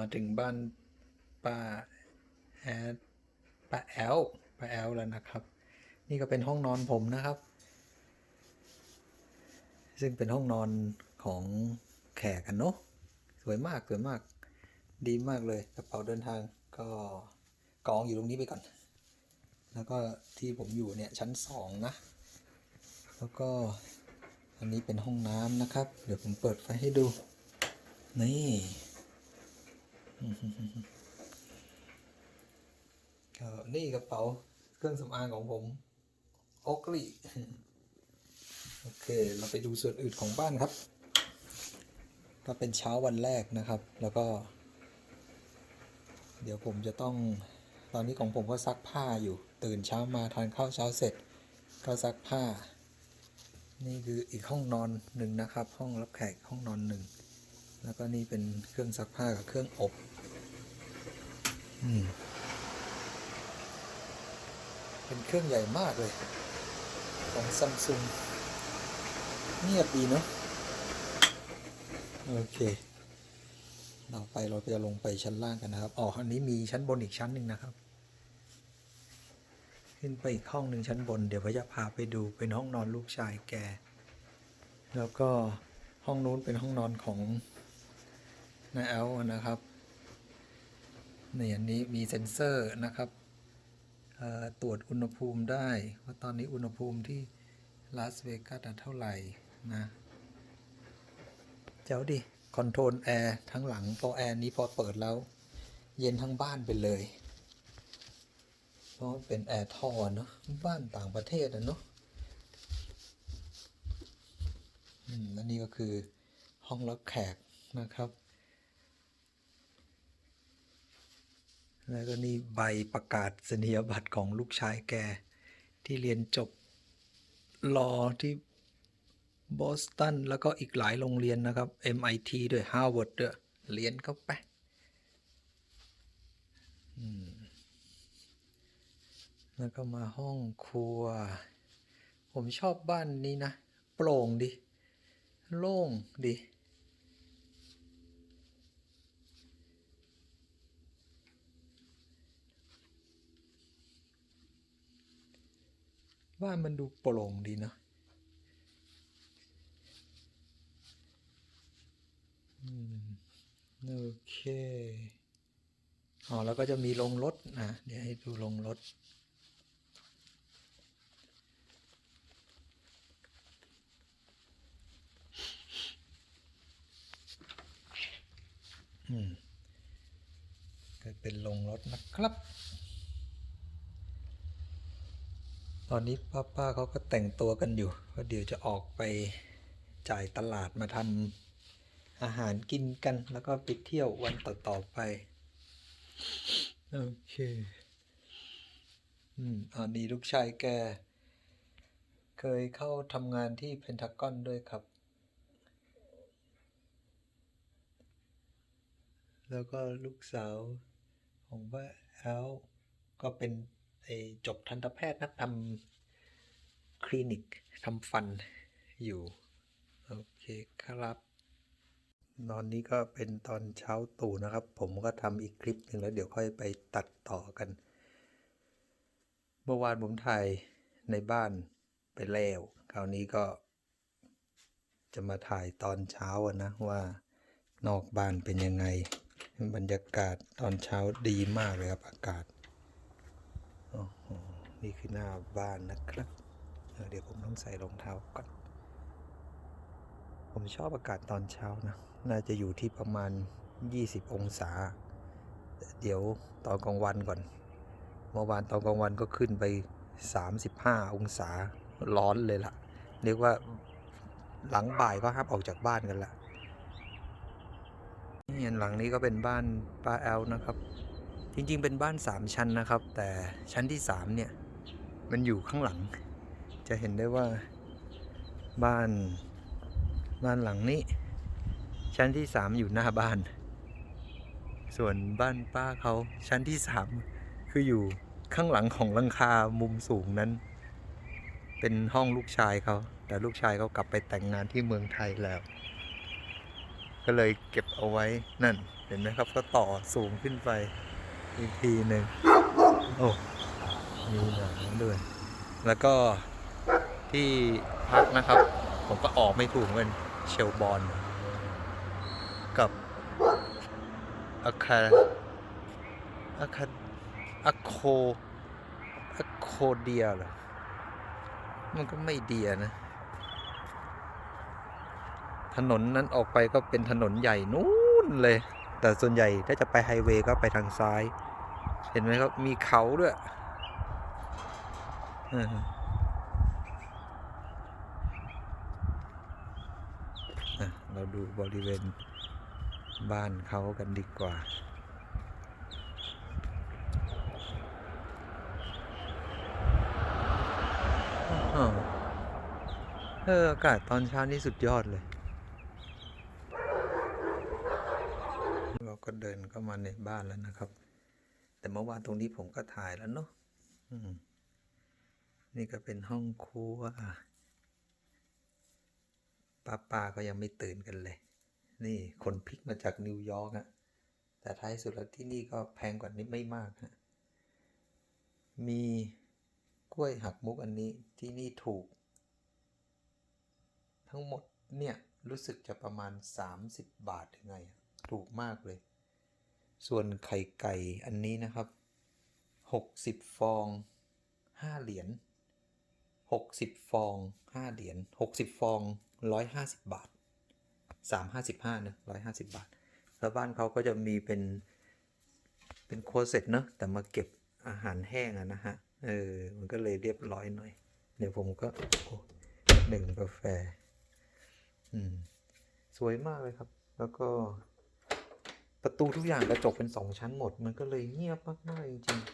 มาถึงบ้านป้าแอดป้าแอลป้าแอลแล้วนะครับ นี่ก็เป็นห้องนอนผมนะครับ ซึ่งเป็นห้องนอนของแขกกันเนาะสวยมากสวยมากดีมากเลยกระเป๋าเดินทางก็กองอยู่ตรงนี้ไปก่อน แล้วก็ที่ผมอยู่เนี่ยชั้นสองนะ แล้วก็อันนี้เป็นห้องน้ำนะครับ เดี๋ยวผมเปิดไฟให้ดู นี่ นี่กระเป๋าเครื่องสำอางของผมโอกลีโอเค เราไปดูส่วนอื่นของบ้านครับ ก็เป็นเช้าวันแรกนะครับ แล้วก็ เดี๋ยวผมจะต้อง ตอนนี้ของผมก็ซักผ้าอยู่ ตื่นเช้ามาทานข้าวเช้าเสร็จ ก็ซักผ้า นี่คืออีกห้องนอนหนึ่งนะครับ ห้องรับแขกห้องนอนหนึ่ง แล้วก็นี่เป็นเครื่องซักผ้ากับเครื่องอบ เป็นเครื่องใหญ่มากเลย ของซัมซุงเงียบดีเนาะโอเค เราไปเราจะลงไปชั้นล่างกันนะครับ อ๋ออันนี้มีชั้นบนอีกชั้นหนึ่งนะครับ ขึ้นไปอีกห้องหนึ่งชั้นบน เดี๋ยวว่าจะพาไปดูเป็นห้องนอนลูกชายแก แล้วก็ห้องนู้นเป็นห้องนอนของนายแอลนะครับ ในอันนี้มีเซ็นเซอร์นะครับตรวจอุณหภูมิได้ว่าตอนนี้อุณหภูมิที่ลาสเวกัสเท่าไหร่นะเจ้าดิคอนโทรลแอร์ทั้งหลังพอแอร์นี้พอเปิดแล้ว เย็นทั้งบ้านไปเลย เพราะเป็นแอร์ท่อเนาะบ้านต่างประเทศอะเนาะอืมอันนี้ก็คือห้องรับแขกนะครับ แล้วก็นี่ใบประกาศนียบัตรของลูกชายแก ที่เรียนจบรอที่บอสตันแล้วก็อีกหลายโรงเรียนนะครับ MIT ด้วย Harvard ด้วยเรียนเข้าไปแล้วก็มาห้องครัว ผมชอบบ้านนี้นะ โปร่งดิโล่งดิ บ้ามันดูโปร่งดีเนอะโอเคอ๋อแล้วก็จะมีลงรถนะเดี๋ยวให้ดูลงรถอืมก็เป็นลงรถนะครับ ตอนนี้ป้าป้าเขาก็แต่งตัวกันอยู่เพราะเดี๋ยวจะออกไปจ่ายตลาดมาทำอาหารกินกัน แล้วก็ไปเที่ยววันต่อๆไป โอเค อืมอันนี้ลูกชายแก เคยเข้าทำงานที่เพนทากอนด้วยครับ แล้วก็ลูกสาวของป้าแอลก็เป็น จบทันตแพทย์นักทำคลินิกทำฟันอยู่ โอเคครับ ตอนนี้ก็เป็นตอนเช้าตู่นะครับ ผมก็ทำอีกคลิปหนึ่งแล้วเดี๋ยวค่อยไปตัดต่อกัน เมื่อวานผมถ่ายในบ้านไปแล้ว คราวนี้ก็จะมาถ่ายตอนเช้าอะนะว่านอกบ้านเป็นยังไง บรรยากาศตอนเช้าดีมากเลยครับอากาศ นี่คือหน้าบ้านนะครับเเดี๋ยวผมต้องใส่รองเท้าก่อน ผมชอบอากาศตอนเช้านะ น่าจะอยู่ที่ประมาณ 20 องศา เดี๋ยวตอนกลางวันก่อน เมื่อวานตอนกลางวันก็ขึ้นไป 35 องศาร้อนเลยล่ะ เรียกว่าหลังบ่ายก็ห้ามออกจากบ้านกันละนี่หลังนี้ก็เป็นบ้านป้าแอลนะครับ จริงๆ เป็นบ้านสามชั้นนะครับ แต่ชั้นที่สามเนี่ย มันอยู่ข้างหลัง จะเห็นได้ว่าบ้านบ้านหลังนี้ ชั้นที่สามอยู่หน้าบ้าน ส่วนบ้านป้าเขาชั้นที่สามคืออยู่ข้างหลังของลังคามุมสูงนั้น เป็นห้องลูกชายเขาแต่ลูกชายเขากลับไปแต่งงานที่เมืองไทยแล้ว ก็เลยเก็บเอาไว้นั่นเห็นไหมครับก็ต่อสูงขึ้นไป อีกทีหนึ่งโอ้มีหนังด้วย แล้วก็ที่พักนะครับ ผมก็ออกไม่ถูกเป็นเชลบอลกับอาคาอาคาอาโคอาโคเดียเหรอมันก็ไม่เดียนะ ถนนนั้นออกไปก็เป็นถนนใหญ่นู้นเลย แต่ส่วนใหญ่ถ้าจะไปไฮเวย์ก็ไปทางซ้าย เห็นไหมครับ มีเขาด้วยเราดูบริเวณบ้านเขากันดีกว่า เอออากาศตอนเช้านี่สุดยอดเลย เราก็เดินเข้ามาในบ้านแล้วนะครับ แต่เมื่อวานตรงนี้ผมก็ถ่ายแล้วเนาะอืมนี่ก็เป็นห้องครัวป้าป้าก็ยังไม่ตื่นกันเลย นี่คนพลิกมาจากนิวยอร์กอะแต่ท้ายสุดแล้วที่นี่ก็แพงกว่านี้ไม่มากฮะมีกล้วยหักมุกอันนี้ที่นี่ถูก ทั้งหมดเนี่ย รู้สึกจะประมาณ 30 บาทถึงไง ถูกมากเลย ส่วนไข่ไก่อันนี้นะครับ 60 ฟอง 5 เหรียญ60 ฟอง 5 เหรียญ60 ฟอง 150 บาท 355นะ150 บาท แล้วบ้านเขาก็จะมีเป็นเป็นโครเสร็จเนอะแต่มาเก็บอาหารแห้งอะนะฮะ เออ มันก็เลยเรียบร้อยหน่อย เดี๋ยวผมก็หนึ่งกาแฟ อืม สวยมากเลยครับ แล้วก็ ประตูทุกอย่างกระจกเป็นสองชั้นหมด มันก็เลยเงียบมากๆจริงๆ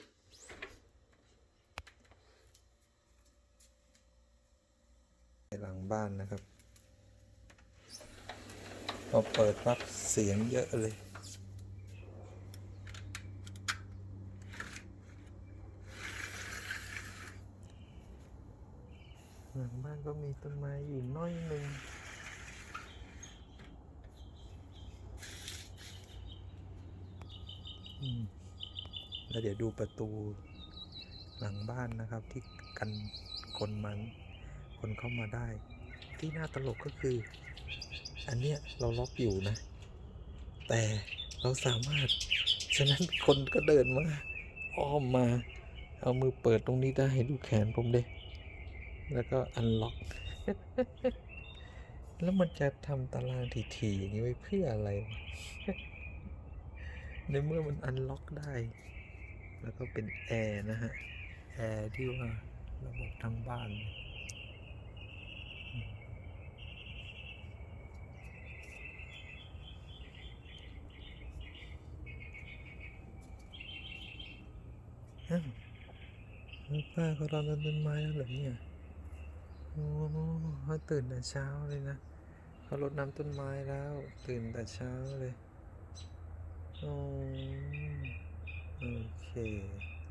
ในหลังบ้านนะครับพอเปิดปั๊บเสียงเยอะเลยหลังบ้านก็มีต้นไม้อยู่น้อยหนึ่ง อืม แล้วเดี๋ยวดูประตูหลังบ้านนะครับ ที่กันคนมันคนเข้ามาได้ ที่น่าตลกก็คือ อันเนี้ยเราล็อกอยู่นะ แต่เราสามารถ ฉะนั้นคนก็เดินมาอ้อมมา เอามือเปิดตรงนี้ได้ดูแขนผมเด้แล้วก็อันล็อก แล้วมันจะทำตารางถี่ๆอย่างนี้ไว้เพื่ออะไร ในเมื่อมันอันล็อกได้ แล้วก็เป็นแอร์นะฮะ แอร์ที่ว่าระบบทั้งบ้านอ้าวแล้วป้าเขารดน้ำต้นไม้แล้วเหรอเนี่ยโอ้เขาตื่นแต่เช้าเลยนะเขารดน้ำต้นไม้แล้ว ตื่นแต่เช้าเลย โอเค